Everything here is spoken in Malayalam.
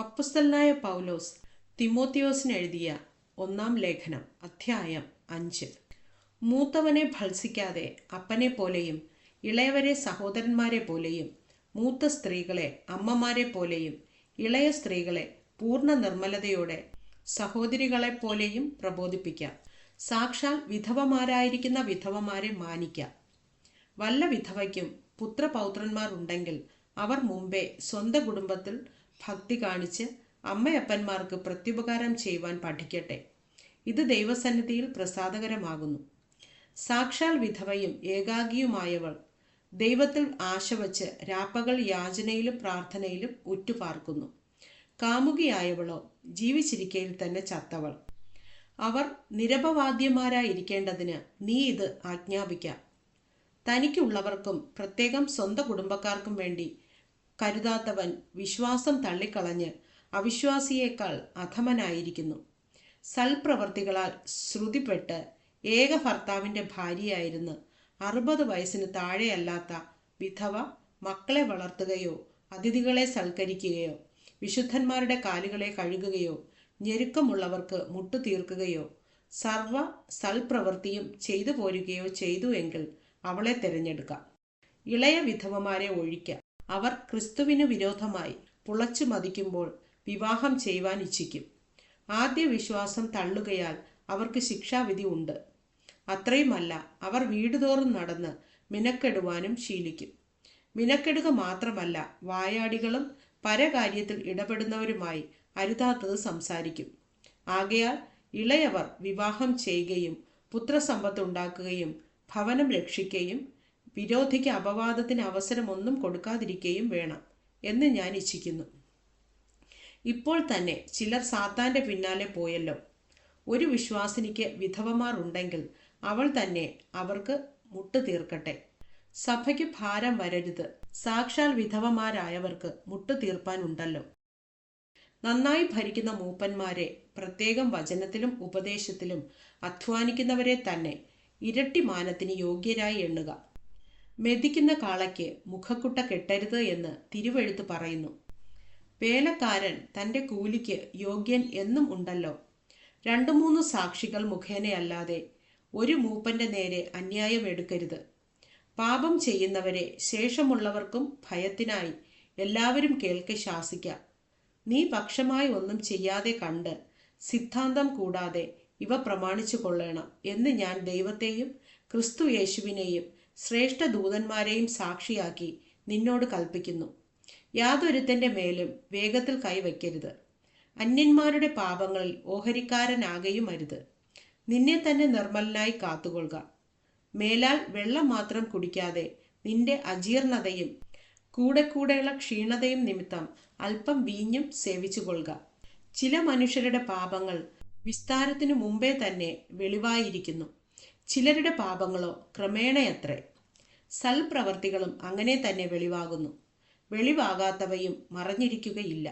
അപ്പസ്തലനായ പൗലോസ് തിമോത്തിയോസിന് എഴുതിയ ഒന്നാം ലേഖനം അധ്യായം അഞ്ച്. മൂത്തവനെ ഭത്സിക്കാതെ അപ്പനെ പോലെയും ഇളയവരെ സഹോദരന്മാരെ പോലെയും മൂത്ത സ്ത്രീകളെ അമ്മമാരെ പോലെയും ഇളയ സ്ത്രീകളെ പൂർണ നിർമ്മലതയോടെ സഹോദരികളെ പോലെയും പ്രബോധിപ്പിക്കാം. സാക്ഷാൽ വിധവമാരായിരിക്കുന്ന വിധവമാരെ മാനിക്കാം. വല്ല വിധവയ്ക്കും പുത്രപൗത്രന്മാർ ഉണ്ടെങ്കിൽ അവർ മുമ്പേ സ്വന്തം കുടുംബത്തിൽ ഭക്തി കാണിച്ച് അമ്മയപ്പന്മാർക്ക് പ്രത്യുപകാരം ചെയ്യുവാൻ പഠിക്കട്ടെ. ഇത് ദൈവസന്നിധിയിൽ പ്രസാദകരമാകുന്നു. സാക്ഷാൽ വിധവയും ഏകാഗിയുമായവൾ ദൈവത്തിൽ ആശ വച്ച് രാപ്പകൾ യാചനയിലും പ്രാർത്ഥനയിലും ഉറ്റുപാർക്കുന്നു. കാമുകിയായവളോ ജീവിച്ചിരിക്കയിൽ തന്നെ ചത്തവൾ. അവർ നിരപവാദ്യമാരായിരിക്കേണ്ടതിന് നീ ഇത് ആജ്ഞാപിക്കാം. തനിക്കുള്ളവർക്കും പ്രത്യേകം സ്വന്തം കുടുംബക്കാർക്കും വേണ്ടി കരുതാത്തവൻ വിശ്വാസം തള്ളിക്കളഞ്ഞ് അവിശ്വാസിയേക്കാൾ അധമനായിരിക്കുന്നു. സൽപ്രവർത്തികളാൽ ശ്രുതിപ്പെട്ട് ഏക ഭർത്താവിന്റെ ഭാര്യയായിരുന്ന് അറുപത് വയസ്സിന് താഴെയല്ലാത്ത വിധവ മക്കളെ വളർത്തുകയോ അതിഥികളെ സൽക്കരിക്കുകയോ വിശുദ്ധന്മാരുടെ കാലുകളെ കഴുകുകയോ ഞെരുക്കമുള്ളവർക്ക് മുട്ടു തീർക്കുകയോ സർവ സൽപ്രവൃത്തിയും ചെയ്തു പോരുകയോ ചെയ്തു എങ്കിൽ അവളെ തിരഞ്ഞെടുക്കാം. ഇളയ വിധവമാരെ ഒഴിക്കാം. അവർ ക്രിസ്തുവിന് വിരോധമായി പുളച്ചു മതിക്കുമ്പോൾ വിവാഹം ചെയ്യുവാൻ ഇച്ഛിക്കും. ആദ്യ വിശ്വാസം തള്ളുകയാൽ അവർക്ക് ശിക്ഷാവിധി ഉണ്ട്. അത്രയുമല്ല അവർ വീടുതോറും നടന്ന് മിനക്കെടുവാനും ശീലിക്കും. മിനക്കെടുക മാത്രമല്ല വായാടികളും പരകാര്യത്തിൽ ഇടപെടുന്നവരുമായി അരുതാത്തത് സംസാരിക്കും. ആകയാൽ ഇളയവർ വിവാഹം ചെയ്യുകയും പുത്രസമ്പത്ത് ഉണ്ടാക്കുകയും ഭവനം രക്ഷിക്കുകയും വിരോധിക്ക് അപവാദത്തിന് അവസരമൊന്നും കൊടുക്കാതിരിക്കുകയും വേണം എന്ന് ഞാൻ ഇച്ഛിക്കുന്നു. ഇപ്പോൾ തന്നെ ചിലർ സാത്താന്റെ പിന്നാലെ പോയല്ലോ. ഒരു വിശ്വാസിനിക്ക് വിധവമാർ ഉണ്ടെങ്കിൽ അവൾ തന്നെ അവർക്ക് മുട്ടു തീർക്കട്ടെ. സഭയ്ക്ക് ഭാരം വരരുത്. സാക്ഷാൽ വിധവമാരായവർക്ക് മുട്ടു തീർപ്പാനുണ്ടല്ലോ നന്നായി ഭരിക്കുന്ന മൂപ്പന്മാരെ പ്രത്യേകം വചനത്തിലും ഉപദേശത്തിലും അധ്വാനിക്കുന്നവരെ തന്നെ ഇരട്ടി മാനത്തിന് യോഗ്യരായി എണ്ണുക. മെതിക്കുന്ന കാളയ്ക്ക് മുഖക്കുട്ട കെട്ടരുത് എന്ന് തിരുവെഴുത്ത് പറയുന്നു. വേലക്കാരൻ തന്റെ കൂലിക്ക് യോഗ്യൻ എന്നും ഉണ്ടല്ലോ. രണ്ടു മൂന്ന് സാക്ഷികൾ മുഖേനയല്ലാതെ ഒരു മൂപ്പന്റെ നേരെ അന്യായം എടുക്കരുത്. പാപം ചെയ്യുന്നവരെ ശേഷമുള്ളവർക്കും ഭയത്തിനായി എല്ലാവരും കേൾക്കെ ശാസിക്കാം. നീ പക്ഷമായി ഒന്നും ചെയ്യാതെ കണ്ട് സിദ്ധാന്തം കൂടാതെ ഇവ പ്രമാണിച്ചു കൊള്ളണം എന്ന് ഞാൻ ദൈവത്തെയും ക്രിസ്തു യേശുവിനെയും ശ്രേഷ്ഠ ദൂതന്മാരെയും സാക്ഷിയാക്കി നിന്നോട് കൽപ്പിക്കുന്നു. യാതൊരുത്തന്റെ മേലും വേഗത്തിൽ കൈവയ്ക്കരുത്. അന്യന്മാരുടെ പാപങ്ങളിൽ ഓഹരിക്കാരനാകയും അരുത് നിന്നെ തന്നെ നിർമ്മലനായി കാത്തുകൊള്ളുക. മേലാൽ വെള്ളം മാത്രം കുടിക്കാതെ നിന്റെ അജീർണതയും കൂടെ കൂടെയുള്ള ക്ഷീണതയും നിമിത്തം അല്പം വീഞ്ഞും സേവിച്ചു കൊള്ളുക ചില മനുഷ്യരുടെ പാപങ്ങൾ വിസ്താരത്തിനു മുമ്പേ തന്നെ വെളിവായിരിക്കുന്നു. ചിലരുടെ പാപങ്ങളോ ക്രമേണയത്രേ. സൽപ്രവർത്തികളും അങ്ങനെ തന്നെ വെളിവാകുന്നു. വെളിവാകാത്തവയും മറഞ്ഞിരിക്കുകയില്ല.